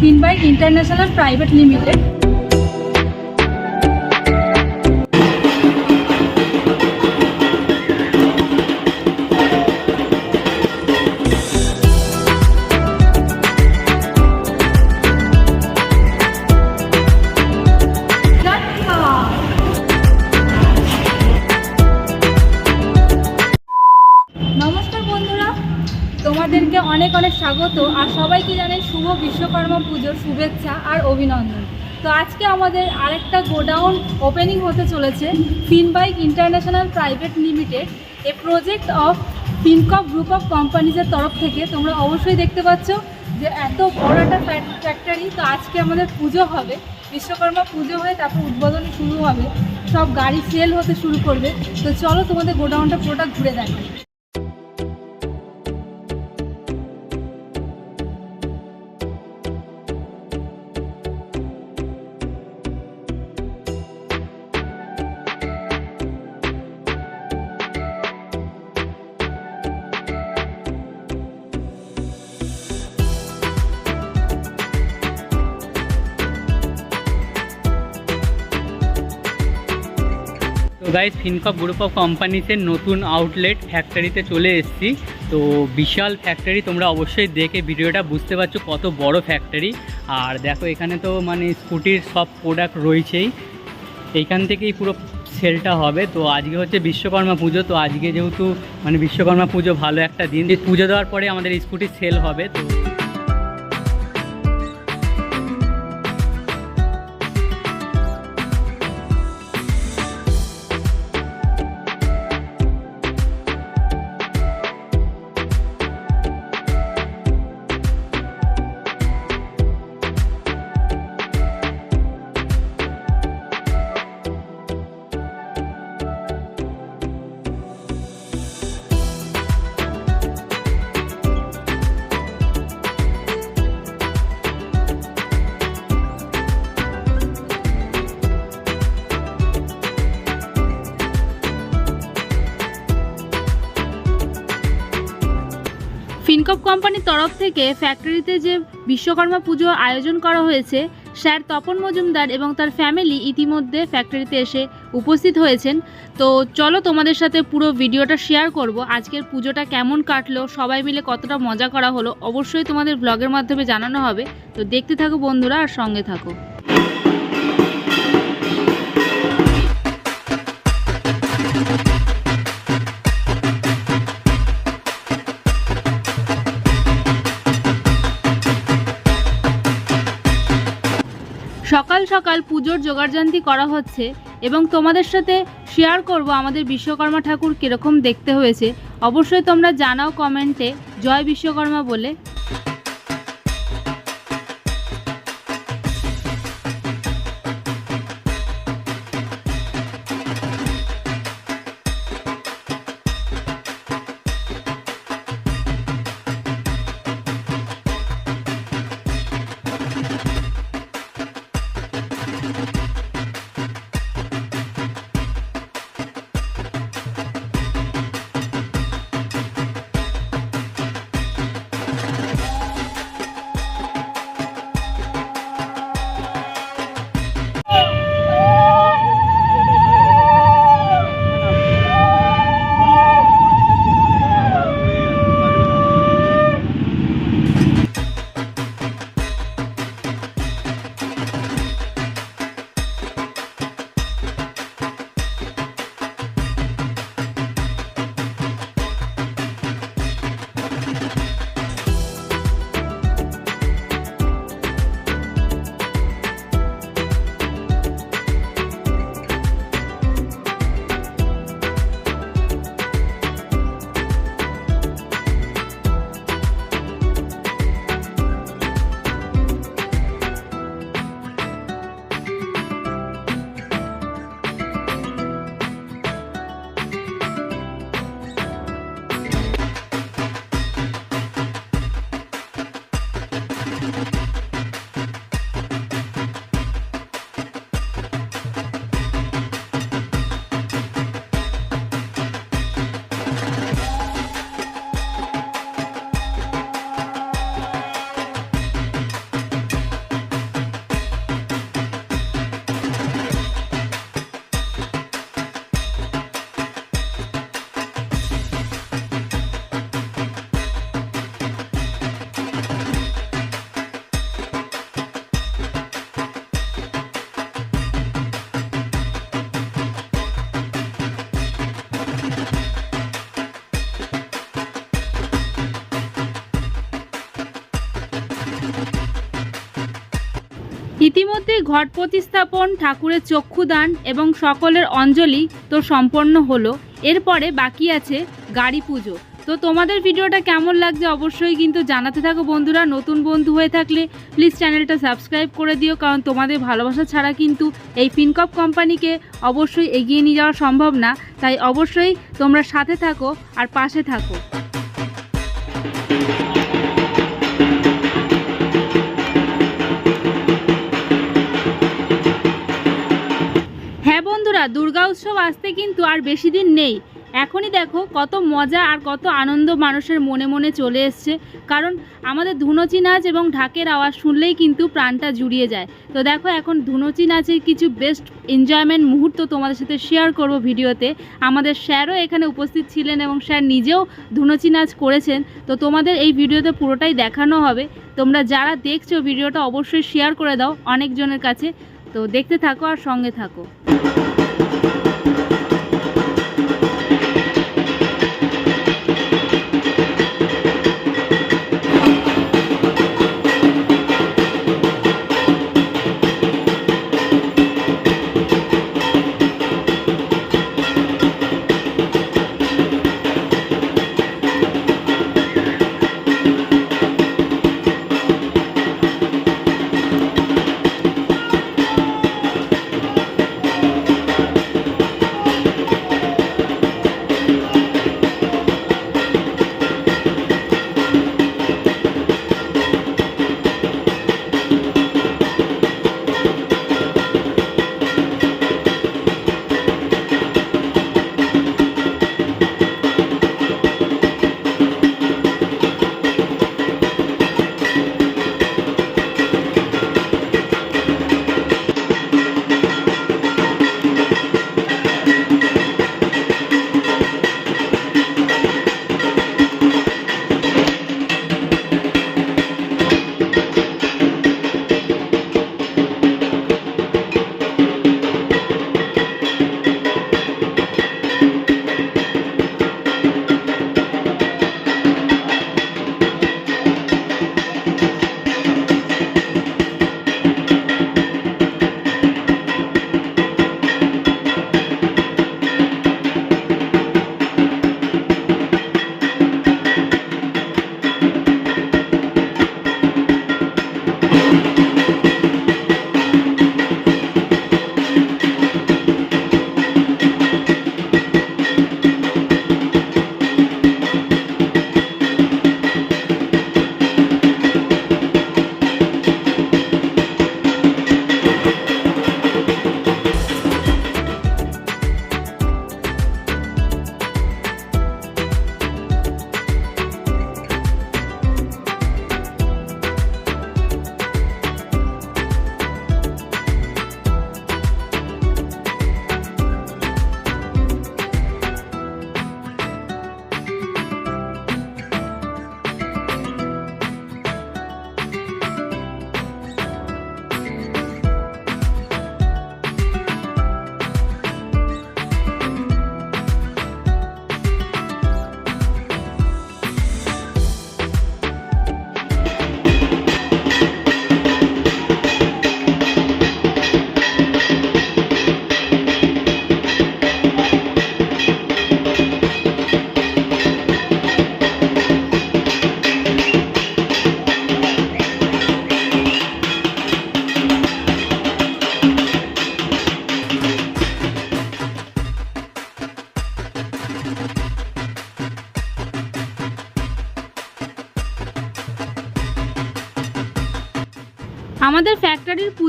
ফিনবাইক international private limited স্বাগত আর সবাইকে জানাই শুভ বিশ্বকর্মা পুজোর শুভেচ্ছা আর অভিনন্দন। তো আজকে আমাদের আরেকটা গোডাউন ওপেনিং হতে চলেছে Finbike international private limited a project of Fincop group of কোম্পানিজের তরফ থেকে। তোমরা অবশ্যই দেখতে পাচ্ছ যে এত বড় একটা ফ্যাক্টরি তো আজকে আমাদের পুজো হবে, বিশ্বকর্মা পুজো হয়ে তারপর উদ্বোধন শুরু হবে। সব গাড়ি সেল হতে শুরু করবে। তো চলো তোমাদের গোডাউনটা পুরোটা ঘুরে দেখাই তো গাইজ ফিনকপ গ্রুপ অফ কোম্পানিসের নতুন আউটলেট ফ্যাক্টরিতে চলে এসেছি। তো বিশাল ফ্যাক্টরি তোমরা অবশ্যই দেখে ভিডিওটা বুঝতে পারছ কত বড় ফ্যাক্টরি আর দেখো, এখানে তো মানে স্কুটির সব প্রোডাক্ট রয়েছেই। এইখান থেকেই পুরো সেলটা হবে। তো আজকে হচ্ছে বিশ্বকর্মা পুজো। তো আজকে যেহেতু মানে বিশ্বকর্মা পুজো ভালো একটা দিন। পুজো দেওয়ার পরে আমাদের স্কুটির সেল হবে। তো ফিনকপ কোম্পানির তরফ থেকে ফ্যাক্টরিতে যে বিশ্বকর্মা পুজো আয়োজন করা হয়েছে, স্যার তপন মজুমদার এবং তার ফ্যামিলি ইতিমধ্যে ফ্যাক্টরিতে এসে উপস্থিত হয়েছেন। তো চলো তোমাদের সাথে পুরো ভিডিওটা শেয়ার করব, আজকের পুজোটা কেমন কাটলো, সবাই মিলে কতটা মজা করা হলো, অবশ্যই তোমাদের ব্লগের মাধ্যমে জানানো হবে। তো দেখতে থাকো বন্ধুরা আর সঙ্গে থাকো। সকাল সকাল পুজোর জোগাড়জান্তি করা হচ্ছে এবং তোমাদের সাথে শেয়ার করব আমাদের বিশ্বকর্মা ঠাকুর কীরকম দেখতে হয়েছে। অবশ্যই তোমরা জানাও কমেন্টে জয় বিশ্বকর্মা বলে। ইতিমধ্যে ঘট প্রতিস্থাপন, ঠাকুরের চক্ষুদান এবং সকলের অঞ্জলি তো সম্পন্ন হলো। এরপরে বাকি আছে গাড়ি পুজো। তো তোমাদের ভিডিওটা কেমন লাগছে অবশ্যই কিন্তু জানাতে থাকো বন্ধুরা। নতুন বন্ধু হয়ে থাকলে প্লিজ চ্যানেলটা সাবস্ক্রাইব করে দিও, কারণ তোমাদের ভালোবাসা ছাড়া কিন্তু এই ফিনকপ কোম্পানিকে অবশ্যই এগিয়ে নিয়ে যাওয়া সম্ভব না। তাই অবশ্যই তোমরা সাথে থাকো আর পাশে থাকো। দুর্গা উৎসব আসতে কিন্তু আর বেশি দিন নেই। এখনই দেখো কত মজা আর কত আনন্দ মানুষের মনে মনে চলে এসছে। কারণ আমাদের ধুনোচি নাচ এবং ঢাকের আওয়াজ শুনলেই কিন্তু প্রাণটা জুড়িয়ে যায়। তো দেখো এখন ধুনোচি নাচের কিছু বেস্ট এনজয়মেন্ট মুহূর্ত তোমাদের সাথে শেয়ার করব ভিডিওতে। আমাদের স্যারও এখানে উপস্থিত ছিলেন এবং স্যার নিজেও ধুনোচি নাচ করেছেন। তো তোমাদের এই ভিডিওতে পুরোটাই দেখানো হবে। তোমরা যারা দেখছ ভিডিওটা অবশ্যই শেয়ার করে দাও অনেকজনের কাছে। তো দেখতে থাকো আর সঙ্গে থাকো।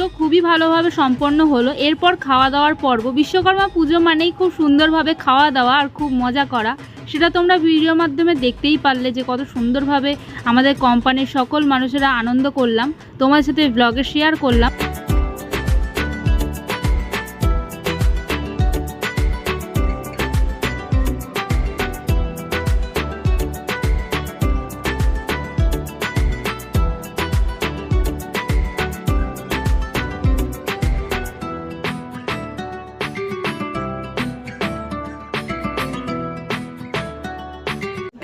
পুজো খুবই ভালোভাবে সম্পন্ন হলো। এরপর খাওয়া দাওয়ার পর্ব। বিশ্বকর্মা পুজো মানেই খুব সুন্দরভাবে খাওয়া দাওয়া আর খুব মজা করা। সেটা তোমরা ভিডিওর মাধ্যমে দেখতেই পারলে যে কত সুন্দরভাবে আমাদের কোম্পানির সকল মানুষেরা আনন্দ করলাম। তোমার সাথে ব্লগে শেয়ার করলাম।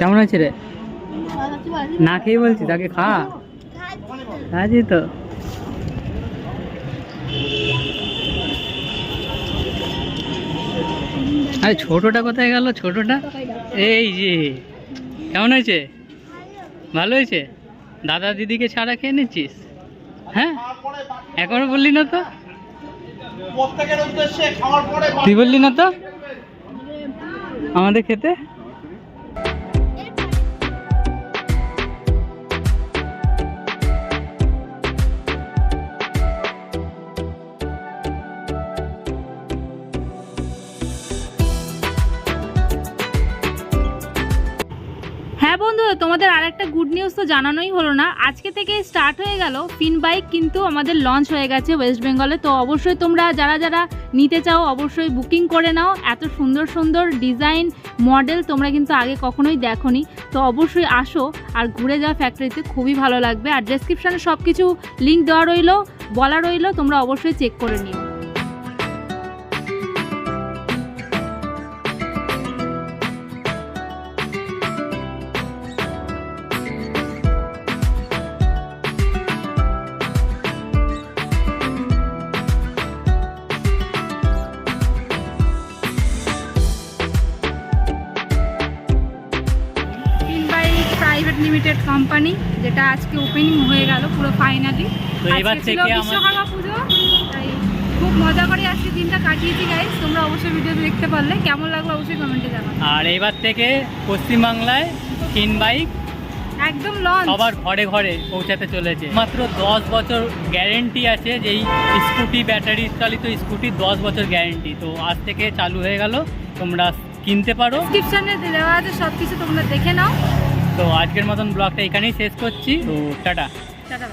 কেমন হয়েছে রে? না খেয়ে বলছি, তাকে খা। খাচ্ছি তো। আরে ছোটটা কোথায় গেল? ছোটটা? এই যে। কেমন হয়েছে? ভালো হয়েছে? দাদা দিদিকে ছাড়া খেয়ে নিচ্ছিস? হ্যাঁ? এখনও বললি না তো? তুই বললি না তো? আমাদের খেতে? তোমাদের আরেকটা গুড নিউজ তো জানানোই হলো না। আজকে থেকে স্টার্ট হয়ে গেল ফিন বাইক কিন্তু আমাদের লঞ্চ হয়ে গেছে ওয়েস্ট বেঙ্গলে তো অবশ্যই তোমরা যারা যারা নিতে চাও, অবশ্যই বুকিং করে নাও। এত সুন্দর সুন্দর ডিজাইন মডেল তোমরা কিন্তু আগে কখনোই দেখোনি। তো অবশ্যই আসো আর ঘুরে যাওয়া ফ্যাক্টরিতে খুবই ভালো লাগবে। আর ডেসক্রিপশানে সব কিছু লিঙ্ক দেওয়া রইল, বলা রইল, তোমরা অবশ্যই চেক করে নিও। লিমিটেড কোম্পানি যেটা আজকে ওপেনিং হয়ে গেল পুরো ফাইনালি তো এবার থেকে বিশ্বকর্মা পুজো তাই খুব মজা করে আজকে দিনটা কাটিয়েছি গাইস তোমরা অবশ্যই ভিডিওতে দেখতে পারলে। কেমন লাগল অবশ্যই কমেন্টে জানাও আর এবার থেকে পশ্চিমবাংলায় তিন বাইক একদম লঞ্চ সবার ঘরে ঘরে পৌঁছাতে চলেছে। মাত্র দশ বছর গ্যারেন্টি আছে যেই স্কুটি ব্যাটারি চালিত স্কুটি দশ বছর গ্যারেন্টি তো আজ থেকে চালু হয়ে গেল। তোমরা কিনতে পারো। ডিসক্রিপশনে দেওয়া আছে সব কিছু তোমরা দেখে নাও। তো আজকের মতন ব্লগটা এখানেই শেষ করছি। তো টাটা। টাটা